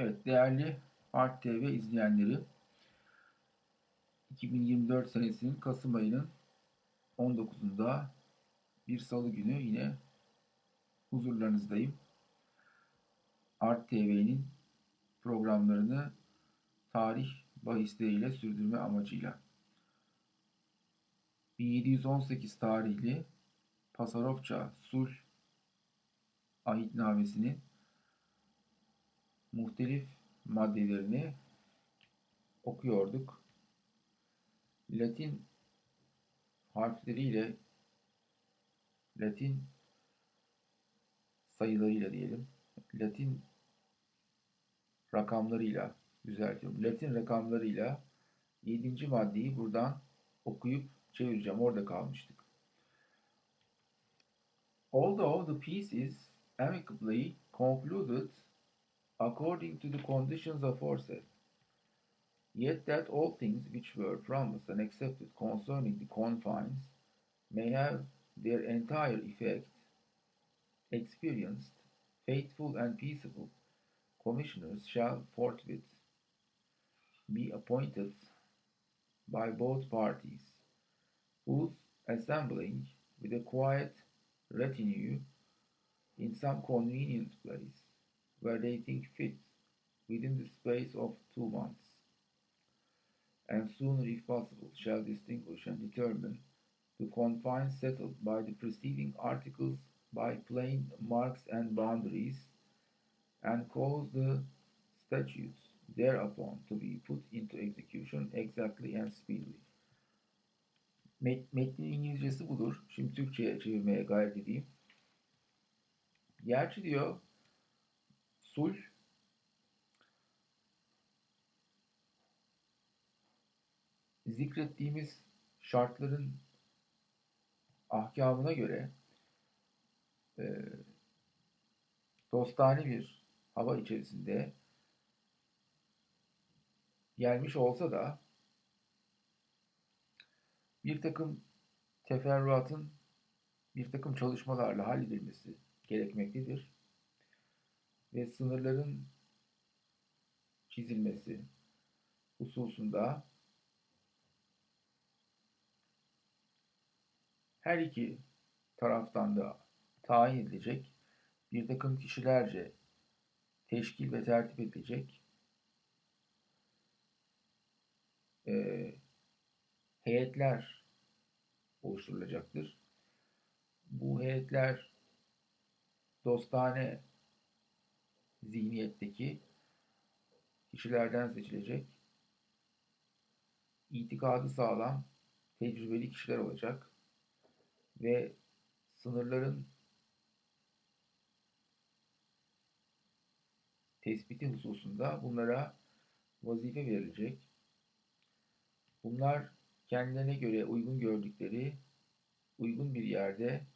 Evet değerli Art TV izleyenleri 2024 senesinin Kasım ayının 19'unda bir salı günü yine huzurlarınızdayım. Art TV'nin programlarını tarih bahisleriyle sürdürme amacıyla. 1718 tarihli Pasarofça Sulh ahitnamesinin muhtelif maddelerini okuyorduk. Latin harfleriyle Latin sayılarıyla diyelim. Latin rakamlarıyla düzeltiyorum. Latin rakamlarıyla 7. maddeyi buradan okuyup çevireceğim. Orada kalmıştık. Although the peace is amicably concluded according to the conditions aforesaid, yet that all things which were promised and accepted concerning the confines may have their entire effect, experienced, faithful and peaceable commissioners shall forthwith be appointed by both parties, whose assembling with a quiet retinue in some convenient place where they think fit within the space of two months, and sooner if possible shall distinguish and determine the confines settled by the preceding articles by plain marks and boundaries, and cause the statutes thereupon to be put into execution exactly and speedily. Met, metnin İngilizcesi budur. Şimdi Türkçe'ye çevirmeye gayret edeyim. Gerçi diyor sulh zikrettiğimiz şartların ahkamına göre e, dostane bir hava içerisinde gelmiş olsa da bir takım teferruatın bir takım çalışmalarla halledilmesi gerekmektedir. Ve sınırların çizilmesi hususunda her iki taraftan da tayin edilecek bir takım kişilerce teşkil ve tertip edilecek e, heyetler oluşturulacaktır. Bu heyetler dostane zihniyetteki kişilerden seçilecek. İtikadı sağlam, tecrübeli kişiler olacak ve sınırların tespiti hususunda bunlara vazife verilecek. Bunlar kendilerine göre uygun gördükleri uygun bir yerde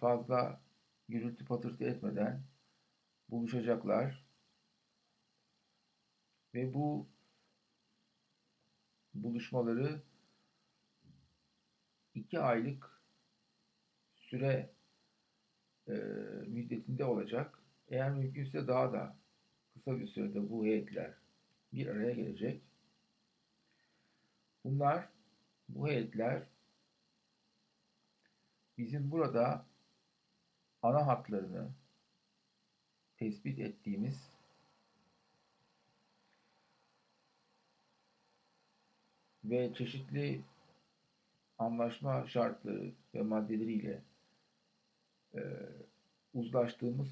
fazla gürültü patırtı etmeden buluşacaklar ve bu buluşmaları iki aylık süre e, müddetinde olacak. Eğer mümkünse daha da kısa bir sürede bu heyetler bir araya gelecek. Bunlar, bu heyetler bizim burada ana hatlarını tespit ettiğimiz ve çeşitli anlaşma şartları ve maddeleriyle e, uzlaştığımız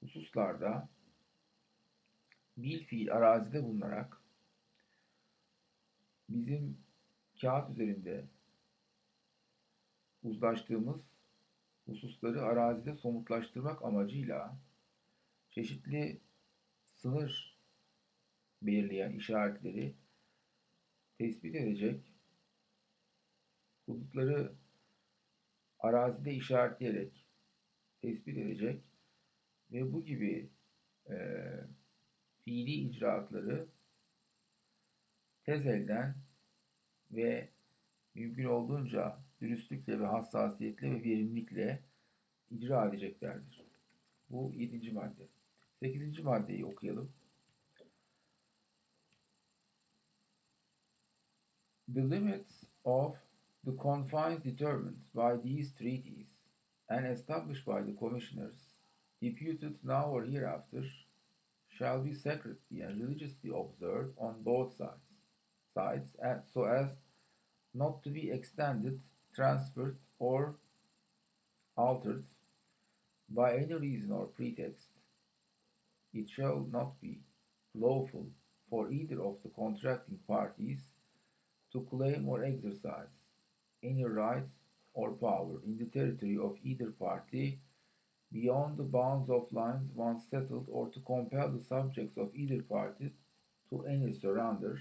hususlarda bil fiil arazide bulunarak bizim kağıt üzerinde uzlaştığımız hususları arazide somutlaştırmak amacıyla çeşitli sınır belirleyen işaretleri tespit edecek, hudutları arazide işaretleyerek tespit edecek ve bu gibi e, fiili icraatları tez elden ve mümkün olduğunca dürüstlükle ve hassasiyetle ve verimlilikle icra edeceklerdir. Bu yedinci madde. Sekizinci maddeyi okuyalım. The limits of the confines determined by these treaties and established by the commissioners, deputed now or hereafter, shall be secretly and religiously observed on both sides, sides so as not to be extended, transferred, or altered by any reason or pretext. It shall not be lawful for either of the contracting parties to claim or exercise any right or power in the territory of either party beyond the bounds of lines once settled or to compel the subjects of either party to any surrender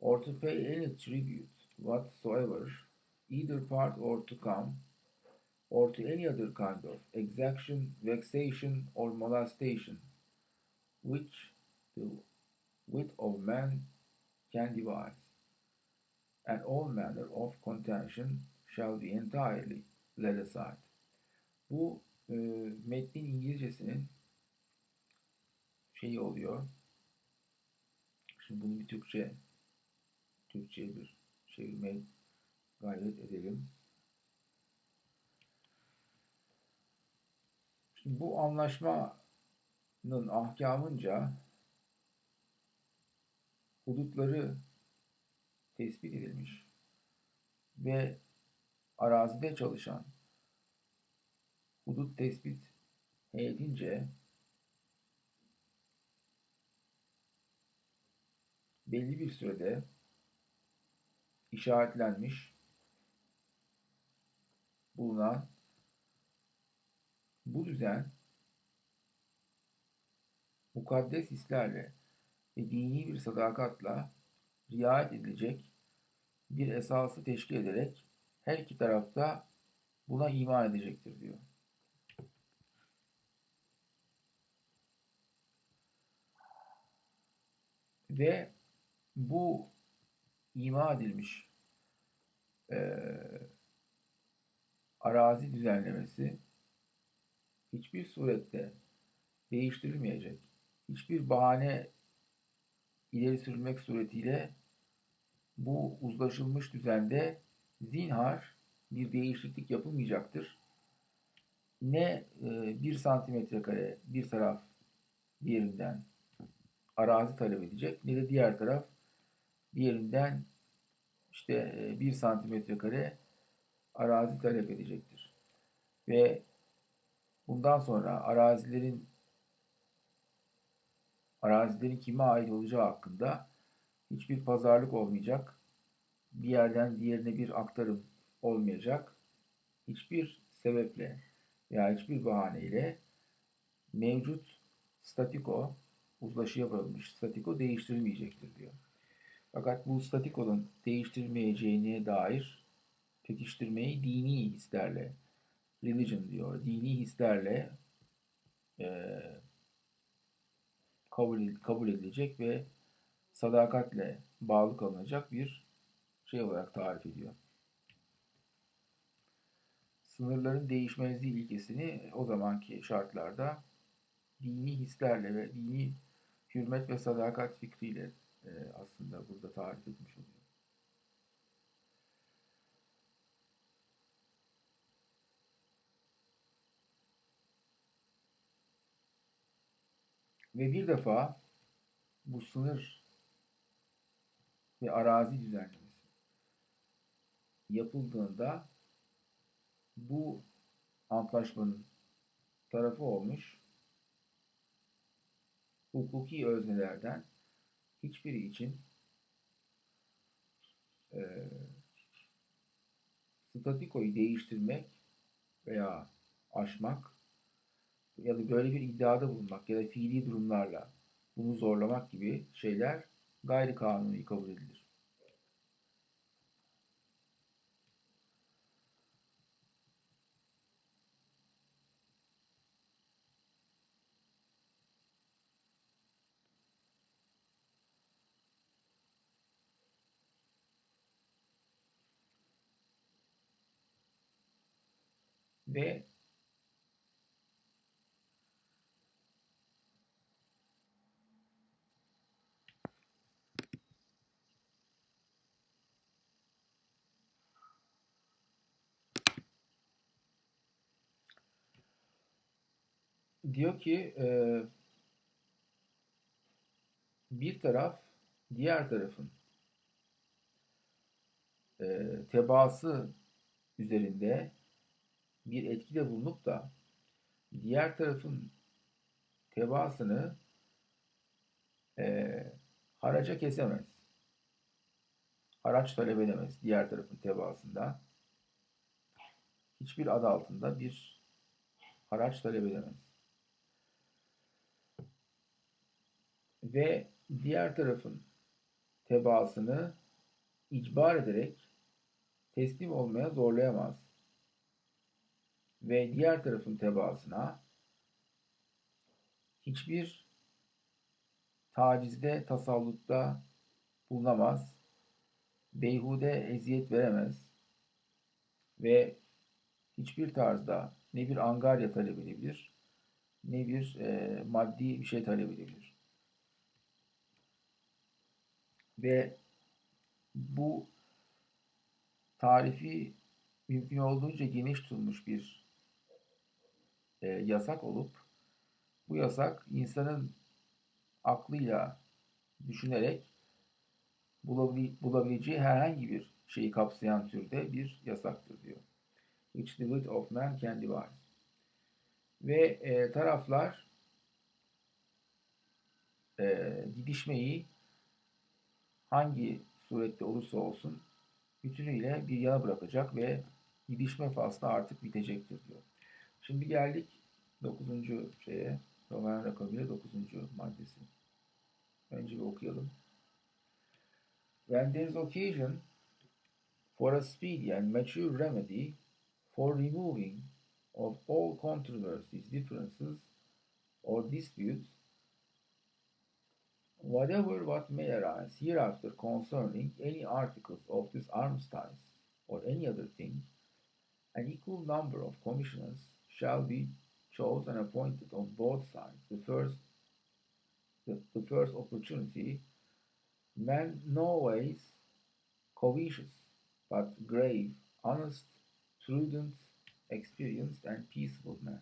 or to pay any tribute whatsoever, either part or to come, or to any other kind of exaction, vexation, or molestation, which the wit of man can devise, and all manner of contention shall be entirely laid aside. Bu e, metnin İngilizcesinin şeyi oluyor. Şimdi bunu bir Türkçe Türkçe'ye bir çevirmeye gayret edelim. Şimdi bu anlaşmanın ahkamınca hudutları tespit edilmiş ve arazide çalışan hudut tespit heyetince belli bir sürede işaretlenmiş bulunan bu düzen mukaddes hislerle ve dini bir sadakatla riayet edilecek bir esası teşkil ederek her iki tarafta buna iman edecektir diyor. Ve bu ima edilmiş e, arazi düzenlemesi hiçbir surette değiştirilmeyecek. Hiçbir bahane ileri sürülmek suretiyle bu uzlaşılmış düzende zinhar bir değişiklik yapılmayacaktır. Ne e, bir santimetre kare bir taraf diğerinden arazi talep edecek ne de diğer taraf diğerinden işte e, bir santimetre kare arazi talep edecektir. Ve bundan sonra arazilerin arazilerin kime ait olacağı hakkında hiçbir pazarlık olmayacak. Bir yerden diğerine bir aktarım olmayacak. Hiçbir sebeple veya hiçbir bahaneyle mevcut statiko uzlaşı yapılmış statiko değiştirilmeyecektir diyor. Fakat bu statikonun değiştirmeyeceğine dair pekiştirmeyi dini hislerle religion diyor. Dini hislerle e, kabul, kabul edilecek ve sadakatle bağlı kalınacak bir şey olarak tarif ediyor. Sınırların değişmezliği ilkesini o zamanki şartlarda dini hislerle ve dini hürmet ve sadakat fikriyle e, aslında burada tarif etmiş oluyor. Ve bir defa bu sınır ve arazi düzenlemesi yapıldığında bu antlaşmanın tarafı olmuş hukuki öznelerden hiçbiri için e, statikoyu değiştirmek veya aşmak ya da böyle bir iddiada bulunmak ya da fiili durumlarla bunu zorlamak gibi şeyler gayri kanuni kabul edilir. Ve diyor ki e, bir taraf diğer tarafın e, tebaası üzerinde bir etkide bulunup da diğer tarafın tebaasını e, haraca kesemez. Haraç talep edemez diğer tarafın tebaasında. Hiçbir adı altında bir haraç talep edemez. Ve diğer tarafın tebaasını icbar ederek teslim olmaya zorlayamaz. Ve diğer tarafın tebaasına hiçbir tacizde, tasallutta bulunamaz, beyhude eziyet veremez ve hiçbir tarzda ne bir angarya talep edebilir, ne bir e, maddi bir şey talep edebilir. Ve bu tarifi mümkün olduğunca geniş tutulmuş bir e, yasak olup bu yasak insanın aklıyla düşünerek bulabileceği herhangi bir şeyi kapsayan türde bir yasaktır diyor. Which the wit of man can devise. Ve e, taraflar e, gidişmeyi hangi surette olursa olsun bütünüyle bir yana bırakacak ve gidişme faslı artık bitecektir diyor. Şimdi geldik 9. şeye, Roman rakamıyla 9. maddesi. Önce bir okuyalım. When there is occasion for a speedy and mature remedy for removing of all controversies, differences, or disputes, whatever what may arise hereafter concerning any articles of this armistice or any other thing, an equal number of commissioners shall be chosen and appointed on both sides. The first, the, the first opportunity, men no ways covetous, but grave, honest, prudent, experienced, and peaceable men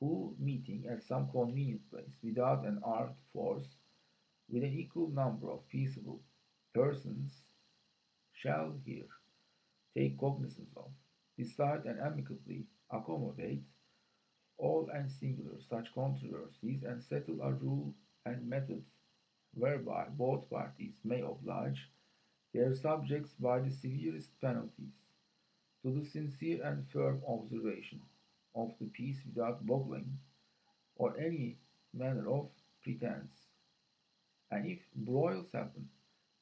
who, meeting at some convenient place without an armed force, with an equal number of peaceable persons, shall here take cognizance of, decide and amicably accommodate all and singular such controversies, and settle a rule and method whereby both parties may oblige their subjects by the severest penalties. To the sincere and firm observation of the peace without boggling or any manner of pretense. And if broils happen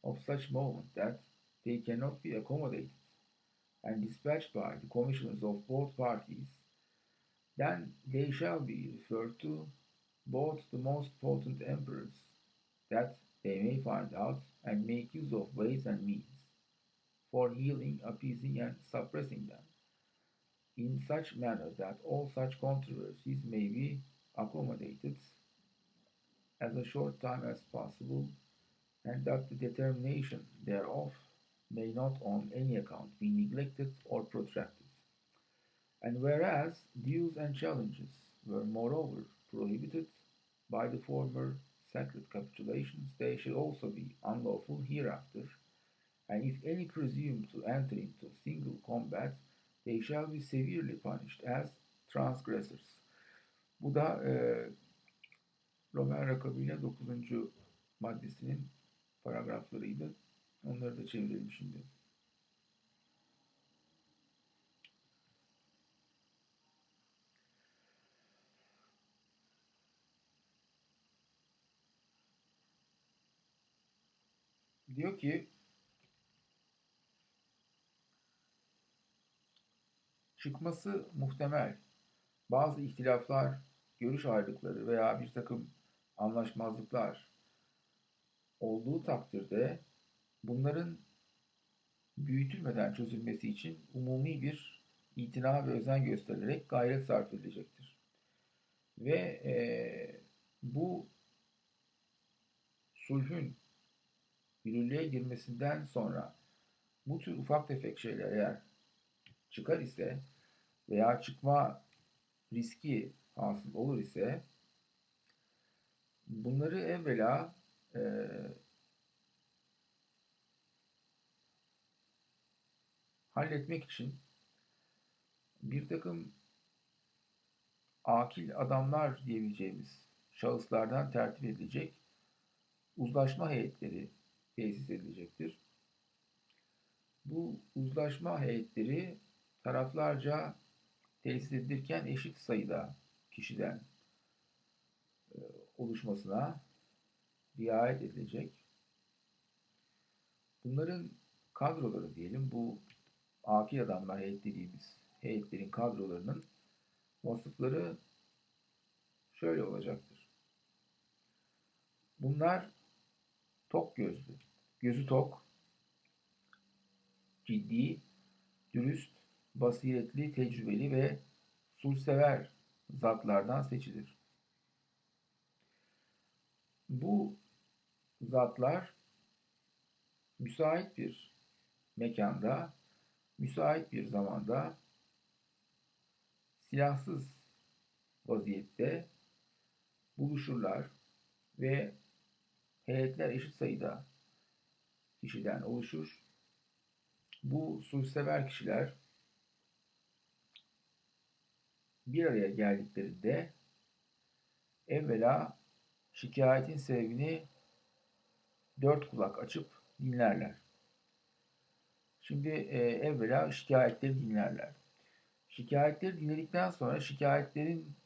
of such moment that they cannot be accommodated and dispatched by the commissioners of both parties, then they shall be referred to both the most potent emperors, that they may find out and make use of ways and means for healing, appeasing, and suppressing them in such manner that all such controversies may be accommodated as a short time as possible, and that the determination thereof may not on any account be neglected or protracted. And whereas dues and challenges were moreover prohibited by the former sacred capitulations, they shall also be unlawful hereafter, and if any presume to enter into single combat, they shall be severely punished as transgressors. Bu da e, Roman rakamıyla 9. maddesinin paragraflarıydı. Onları da çevirelim şimdi. Diyor ki çıkması muhtemel bazı ihtilaflar, görüş ayrılıkları veya bir takım anlaşmazlıklar olduğu takdirde bunların büyütülmeden çözülmesi için umumi bir itina ve özen gösterilerek gayret sarf edilecektir. Ve e, bu sulhün yürürlüğe girmesinden sonra bu tür ufak tefek şeyler eğer çıkar ise veya çıkma riski hasıl olur ise bunları evvela e, halletmek için bir takım akil adamlar diyebileceğimiz şahıslardan tertip edilecek uzlaşma heyetleri tesis edilecektir. Bu uzlaşma heyetleri taraflarca tesis edilirken eşit sayıda kişiden e, oluşmasına riayet edilecek. Bunların kadroları diyelim bu akil adamlar heyet dediğimiz heyetlerin kadrolarının vasıfları şöyle olacaktır. Bunlar tok gözlü, gözü tok, ciddi, dürüst, basiretli, tecrübeli ve sulsever zatlardan seçilir. Bu zatlar müsait bir mekanda, müsait bir zamanda silahsız vaziyette buluşurlar ve heyetler eşit sayıda kişiden oluşur. Bu sulhsever kişiler bir araya geldiklerinde evvela şikayetin sebebini dört kulak açıp dinlerler. Şimdi e, evvela şikayetleri dinlerler. Şikayetleri dinledikten sonra şikayetlerin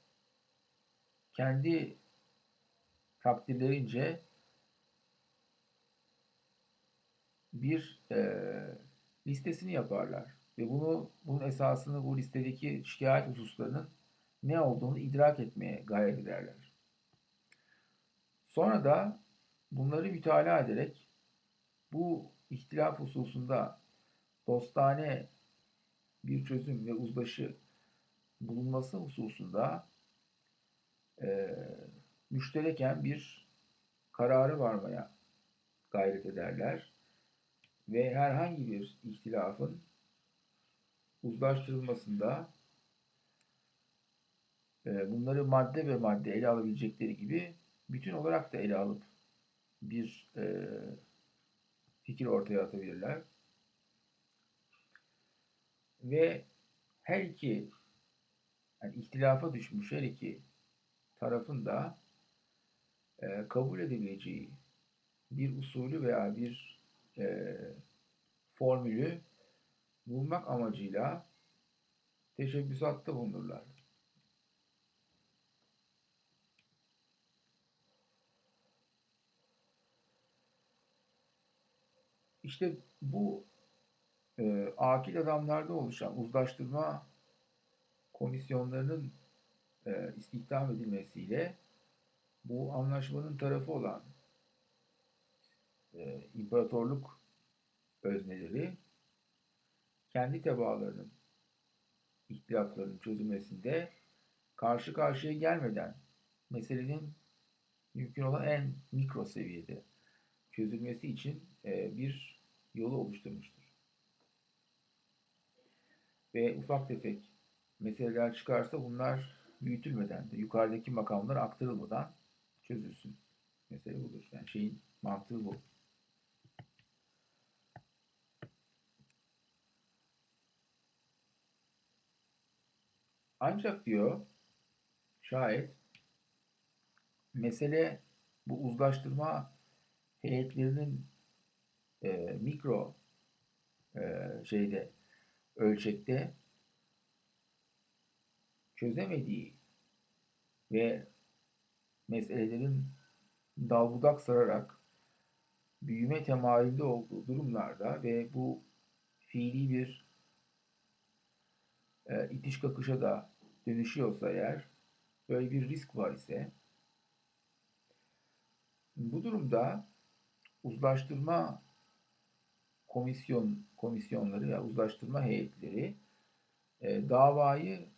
kendi takdirlerince bir e, listesini yaparlar ve bunu bunun esasını bu listedeki şikayet hususlarının ne olduğunu idrak etmeye gayret ederler. Sonra da bunları mütalaa ederek bu ihtilaf hususunda dostane bir çözüm ve uzlaşı bulunması hususunda e, müştereken bir kararı varmaya gayret ederler ve herhangi bir ihtilafın uzlaştırılmasında e, bunları madde ve madde ele alabilecekleri gibi bütün olarak da ele alıp bir e, fikir ortaya atabilirler. Ve her iki yani ihtilafa düşmüş her iki tarafın da e, kabul edebileceği bir usulü veya bir e, formülü bulmak amacıyla teşebbüsatta bulunurlar. İşte bu e, akil adamlarda oluşan uzlaştırma komisyonlarının e, istihdam edilmesiyle bu anlaşmanın tarafı olan e, imparatorluk özneleri kendi tebaalarının ihtilaflarının çözülmesinde karşı karşıya gelmeden meselenin mümkün olan en mikro seviyede çözülmesi için e, bir yolu oluşturmuştur. Ve ufak tefek meseleler çıkarsa bunlar büyütülmeden de yukarıdaki makamlar aktarılmadan çözülsün. Mesele budur. Yani şeyin mantığı bu. Ancak diyor şayet mesele bu uzlaştırma heyetlerinin e, mikro e, şeyde ölçekte çözemediği ve meselelerin dalbudak sararak büyüme temayülde olduğu durumlarda ve bu fiili bir e, itiş kakışa da dönüşüyorsa eğer böyle bir risk var ise bu durumda uzlaştırma komisyon komisyonları ya uzlaştırma heyetleri e, davayı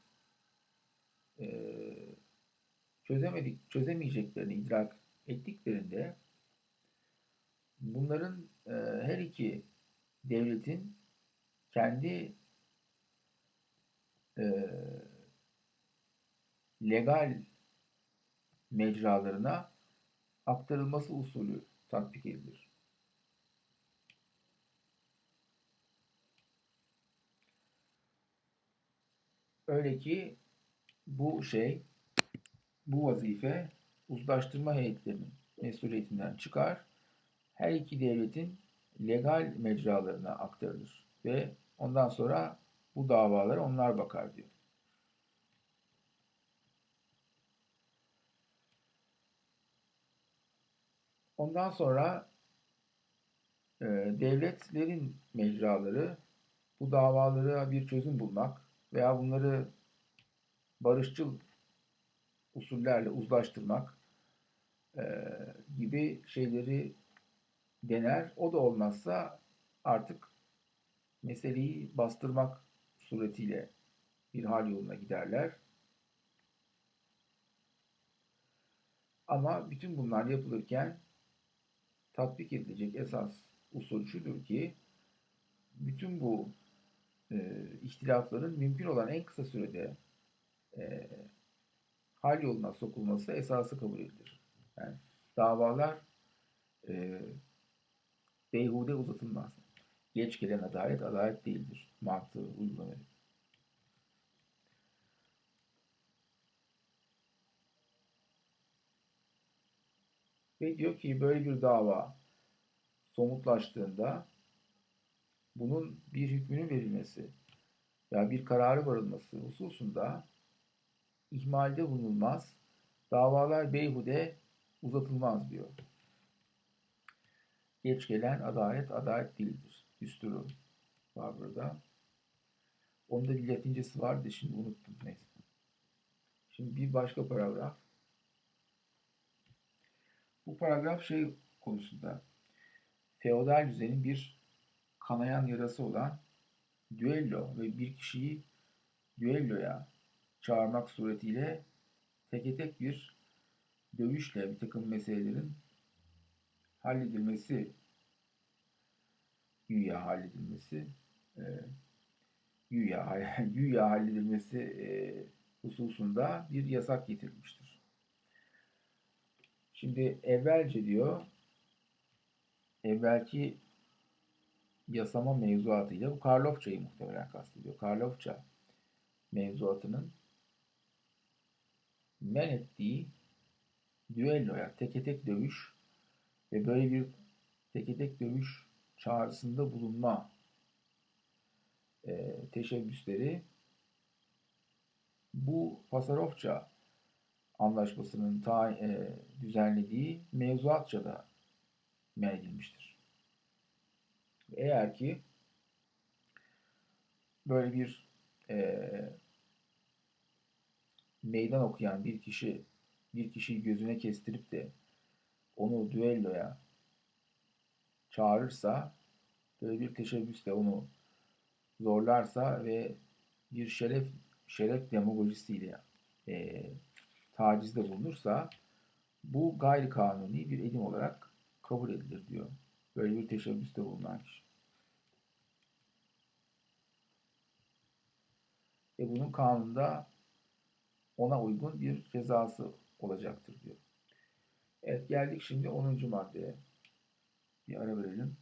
e, çözemedik çözemeyeceklerini idrak ettiklerinde bunların e, her iki devletin kendi e, legal mecralarına aktarılması usulü tatbik edilir. Öyle ki bu şey, bu vazife uzlaştırma heyetlerinin mesuliyetinden çıkar, her iki devletin legal mecralarına aktarılır ve ondan sonra bu davalara onlar bakar diyor. Ondan sonra e, devletlerin mecraları bu davalara bir çözüm bulmak veya bunları barışçıl usullerle uzlaştırmak e, gibi şeyleri dener. O da olmazsa artık meseleyi bastırmak suretiyle bir hal yoluna giderler. Ama bütün bunlar yapılırken tatbik edilecek esas usul şudur ki bütün bu e, ihtilafların mümkün olan en kısa sürede e, hal yoluna sokulması esası kabul edilir. Yani davalar e, beyhude uzatılmaz. Geç gelen adalet adalet değildir. Mantığı uygulanır. Ve diyor ki böyle bir dava somutlaştığında bunun bir hükmünün verilmesi ya bir kararı varılması hususunda ihmalde bulunulmaz, davalar beyhude uzatılmaz diyor. Geç gelen adalet adalet değildir. Düsturu var burada. Onda bir latincesi vardı şimdi unuttum. Neyse. Şimdi bir başka paragraf. Bu paragraf şey konusunda feodal düzenin bir kanayan yarası olan düello ve bir kişiyi düelloya çağırmak suretiyle teke tek bir dövüşle bir takım meselelerin halledilmesi güya halledilmesi e, güya, güya halledilmesi e, hususunda bir yasak getirilmiştir. Şimdi evvelce diyor evvelki yasama mevzuatıyla bu Karlofça'yı muhtemelen kastediyor. Karlofça mevzuatının men ettiği düelloya, teke tek dövüş ve böyle bir teke tek dövüş çağrısında bulunma e, teşebbüsleri bu Pasarofça anlaşmasının ta, e, düzenlediği mevzuatça da men. Eğer ki böyle bir e, meydan okuyan bir kişi bir kişiyi gözüne kestirip de onu düelloya çağırırsa böyle bir teşebbüsle onu zorlarsa ve bir şeref şeref demagojisiyle e, tacizde bulunursa bu gayri kanuni bir edim olarak kabul edilir diyor. Böyle bir teşebbüste bulunan kişi. Ve bunun kanunda ona uygun bir cezası olacaktır diyor. Evet geldik şimdi 10. maddeye. Bir ara verelim.